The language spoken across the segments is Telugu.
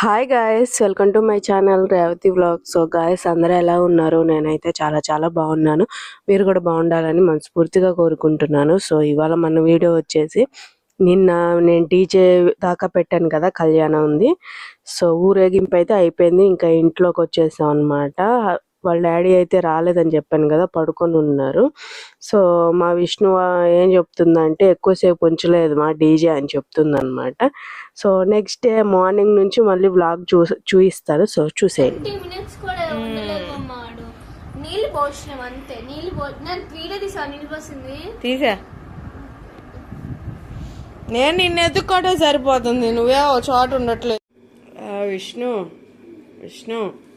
Hi guys welcome to my channel Revathi vlog so guys అందరూ ఎలా ఉన్నారు? నేనైతే చాలా చాలా బాగున్నాను. మీరు కూడా బాగుండాలని మనస్ఫూర్తిగా కోరుకుంటున్నాను. సో ఇవాళ మన వీడియో వచ్చేసి నిన్న నేను డీజే దాకా పెట్టాను కదా కళ్యాణం ఉంది. సో ఊరేగింపు అయితే అయిపోయింది. ఇంకా ఇంట్లోకి వచ్చేసాం అనమాట వాళ్ళ డాడీ అయితే రాలేదని చెప్పాను కదా పడుకొని ఉన్నారు. సో మా విష్ణు ఏం చెప్తుందంటే ఎక్కువసేపు ఉంచలేదు మా డీజే అని చెప్తుంది అనమాట సో నెక్స్ట్ డే మార్నింగ్ నుంచి మళ్ళీ వ్లాగ్ చూ చూపిస్తారు సో చూసేయండి. ట్వంటీ మినిట్స్ కూడా ఉండలేకమ్మాడు నీళ్ళు పోసినాం అంతే. నీళ్ళు పో నేను వీడియో తీసా నీళ్ళు పోసింది. తీసా. నేను నిన్ను ఎత్తుక్కోవడం సరిపోతుంది. నువ్వే ఒక చోట ఉండట్లేదు. ఆ, విష్ణు విష్ణు.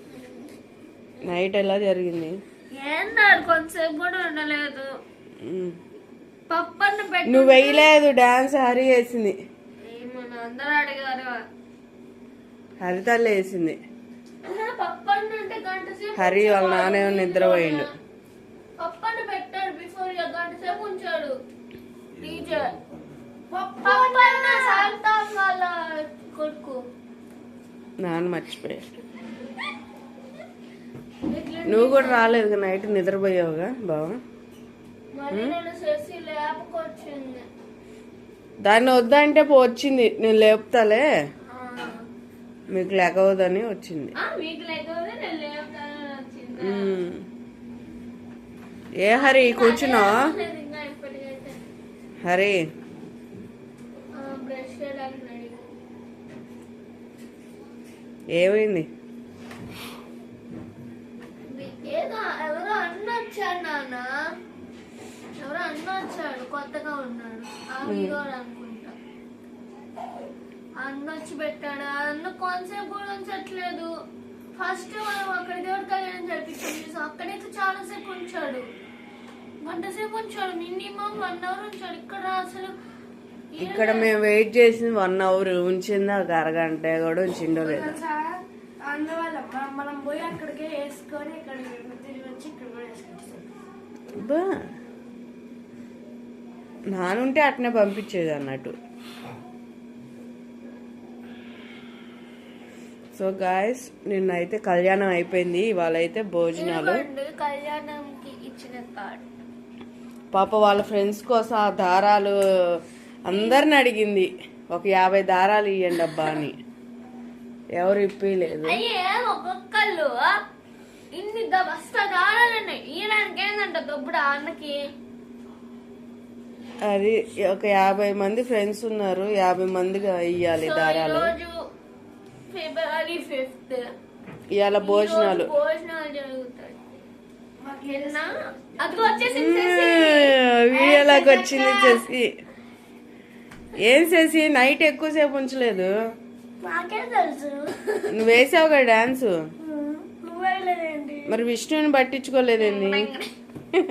నైట్ ఎలా జరిగింది? కూడా ఉండలేదు. పప్పన్న పెట్టి నువ్వు వేయలేదు డాన్స్ హరి వేసింది. మన అందరూ అడిగారు. హరితల్లి వేసింది. పప్పన్న అంటే గంట సేపు హరి వాళ్ళ నాన్న నిద్రపోయిండు. పప్పన్న పెట్టాడు బిఫోర్ గంట సేపు ఉంచాడు. డీజే. పప్పన్న! సాల్తాం వాళ్ళ కొడుకు. నాన్న మర్చిపోయాడు. నువ్వు కూడా రాలేదు నైట్ నిద్రపోయావుగా బావా? దాన్ని వద్దంటే వచ్చింది. నేను లేపుతాలే. మీకు లేకవద్దని వచ్చింది. ఏ హరి కూర్చున్నా హరి. ఏమైంది ఏదో ఎవరో అన్న వచ్చాడు నాన్న. ఎవరో అన్న వచ్చాడు కొత్తగా ఉన్నాడు. ఆ హీరోడు అనుకుంటా. అన్న వచ్చి పెట్టాడు. అన్న కాన్సెప్ట్ కూడా ఉంచట్లేదు. ఫస్ట్ మనం అక్కడ దేవుడి కళ్యాణం జరిపించాం చూసి అక్కడైతే చాలా సేపు ఉంచాడు. గంట సేపు ఉంచాడు. మినిమం వన్ అవర్ ఉంచాడు. ఇక్కడ అసలు ఇక్కడ మేము వెయిట్ చేసింది వన్ అవర్. ఉంచింది ఒక అరగంట కూడా ఉంచిండో లేదు. అందువల్ల మనం- మనం పోయి అక్కడికే వేసుకొని ఇక్కడ తిరిగి వచ్చి ఇక్కడ కూడా వేసుకుంటాం అబ్బా. నానుంటే అట్నే పంపించేది అన్నట్టు. సో గాయస్ నిన్నైతే కళ్యాణం అయిపోయింది ఇవాళ అయితే భోజనాలు. ఇదిగోండి కళ్యాణంకి ఇచ్చిన కార్డ్. పాప వాళ్ళ ఫ్రెండ్స్ కోసం ఆ దారాలు అందరిని అడిగింది. ఒక యాభై దారాలు ఇవ్వండి అబ్బా అని. ఎవరు ఇప్పలేదు అయ్యే ఒక్కొక్కళ్ళు ఇన్ని బస్తా ఈయనకి దొబ్బుడు అన్నకి? అది ఒక యాభై మంది ఫ్రెండ్స్ ఉన్నారు. యాభై మందిగా ఇయ్యాలి సో దారాలు. ఫిబ్రవరి ఫిఫ్త్ ఇవాళ భోజనాలు. భోజనాలు జరుగుతాయి. వీడియోలోకి వచ్చింది చేసి ఏం చేసి నైట్ ఎక్కువసేపు ఉంచలేదు. నువ్వు వేసావు కదా డాన్స్? మరి విష్ణుని పట్టించుకోలేదండి.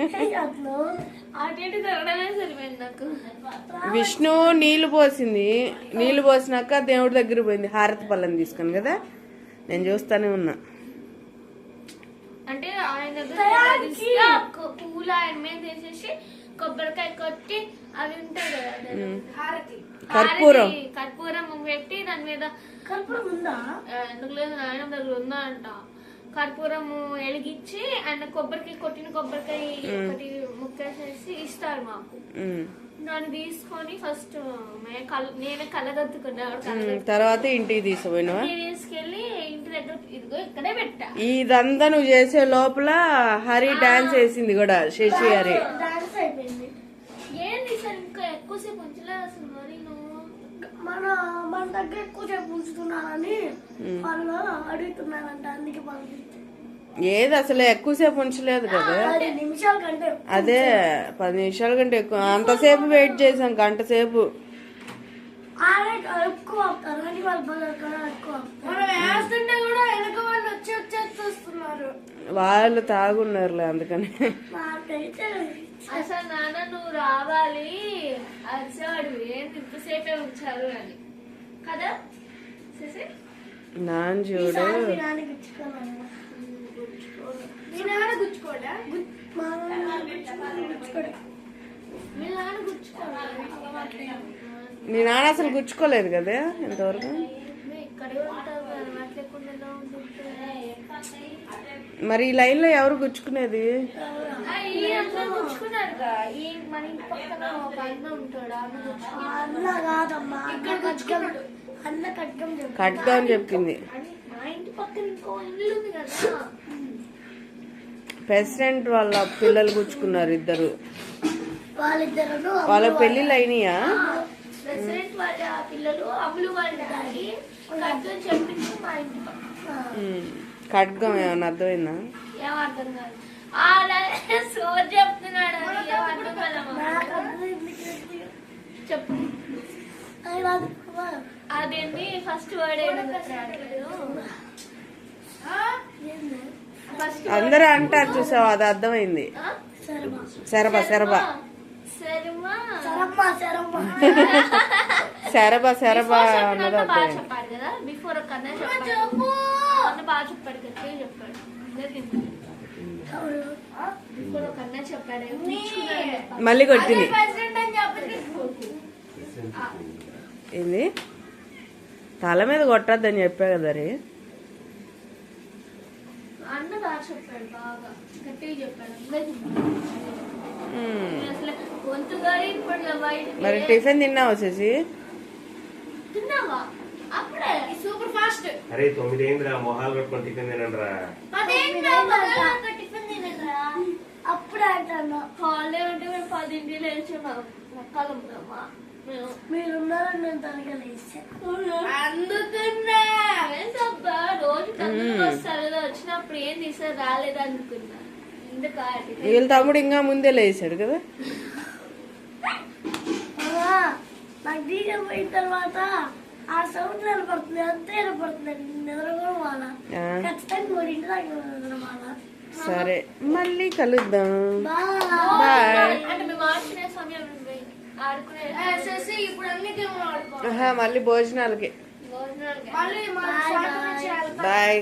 విష్ణు నీళ్ళు పోసింది. నీళ్ళు పోసినాక దేవుడి దగ్గర పోయింది. హారతి పళ్ళని తీసుకొని కదా? నేను చూస్తానే ఉన్నా. అంటే ఆయన పూలు ఆయన మీద వేసేసి కొబ్బరికాయ కొట్టి అవి ఉంటాయి కదా దాని హారతి. కర్పూరం. కర్పూరం పెట్టి దాని మీద కర్పూరం ఉందా? ఎందుకు లేదు నాయన దగ్గర ఉందా అంట. కర్పూరం వెలిగించి ఆయన కొబ్బరికాయ కొట్టిన కొబ్బరికాయ ఒకటి ముక్కేసేసి ఇస్తారు మాకు. దాన్ని తీసుకొని ఫస్ట్ నేనే కళ్ళగత్తుకున్నా ఉమ్, తర్వాత ఇంటికి తీసుకుపోయినావా? నేను తీసుకెళ్ళి ఇంటి దగ్గర ఇదిగో ఇక్కడే పెట్టా. ఇదంతా నువ్వు చేసే లోపల హరి డాన్స్ వేసింది కూడా శశి హరి డాన్స్ అయిపోయింది ఏంది సార్ ఇంకా ఎక్కువసేపు ఉంచలేదు అసలు మరి నువ్వు మన మన దగ్గర ఎక్కువ సేపు ఉంచుతున్నారని వాళ్ళు అడుగుతున్నారంట అందుకే పంపించారు ఏది అసలు ఎక్కువసేపు ఉంచలేదు కదా? పది నిమిషాల కంటే అదే పది నిమిషాల కంటే ఎక్కువ. అంతసేపు వెయిట్ చేసాం గంట సేపు. వాళ్ళు తాగున్నారులే అందుకని. అసలు నాన్న నువ్వు రావాలి. అరిచాడు ఏంది? ఇంతసేపే ఉంచారు అని. కదా? చూసి నాన్ చూడు. మీ నాన్న నాన్న గుచ్చుకోడా? మా నాన్న గుచ్చుకోడు. మీ నాన్న నాన్న అసలు గుచ్చుకోలేదు కదా ఇంతవరకు? మరి ఈ లైన్లో ఎవరు గుచ్చుకునేది? కట్కం చెప్పింది. అని మా ఇంటి పక్కన ఇంకో ఇల్లు ఉంది కదా. ప్రెసిడెంట్ వాళ్ళ పిల్లలు గుచ్చుకున్నారు ఇద్దరు. వాళ్ళ పెళ్ళిళ్ళు అయినాయా? ప్రెసిడెంట్ వాళ్ళ పిల్లలు అమ్ములు మా ఇంటి. ఖడ్గం ఏమన్నా అర్థమైందా? కాదు సోర్ చెప్తున్నాడు. చెప్పు. అదేంటి ఫస్ట్ వర్డ్ అందరూ అంటారు చూసావు అది అర్థమైంది. సరమ్మ సరమ్మ శరబ శరబ అన్నది అర్థమైంది. చెప్పాడు కదా. బిఫోర్ ఒక అన్న చెప్పాడు. బాగా చెప్పాడు గట్టిగా చెప్పాడు? మళ్ళీ కొట్టింది. ఏంది? తల మీద కొట్టద్దని చెప్పా కదా రే. అన్న బాగా చెప్పాడు బాగా. గట్టిగా చెప్పాడు. అందరికీ ఉమ్. నేను అసలు గొంతు గారి ఇప్పుడు బయట మరి టిఫిన్ తిన్నావు వచ్చేసి తిన్నావా? Super fast. అరే తొమ్మిది అయిందిరా మొహాలు కట్టుకొని టిఫిన్ తినండిరా? అప్పుడే అంటాను హాలిడే ఉంటే మేము పదింటి లేచున్నాం ఉన్నామా మీరున్నారని నేను అందుకున్నా. రోజు వస్తారు వచ్చినప్పుడు ఏం తీసారు రాలేదు అనుకున్నా? వీళ్ళ తమ్ముడు ఇంకా ముందే లేచాడు కదా? నాకు పోయిన తర్వాత ఆ సౌండ్ నిలబడుతుంది అంతే ఆ, ఖచ్చితంగా మూడింటి దాకా నిద్రపోవాలా సరే మళ్ళీ కలుద్దాం. బాయ్. మళ్ళీ భోజనాలకి. బాయ్.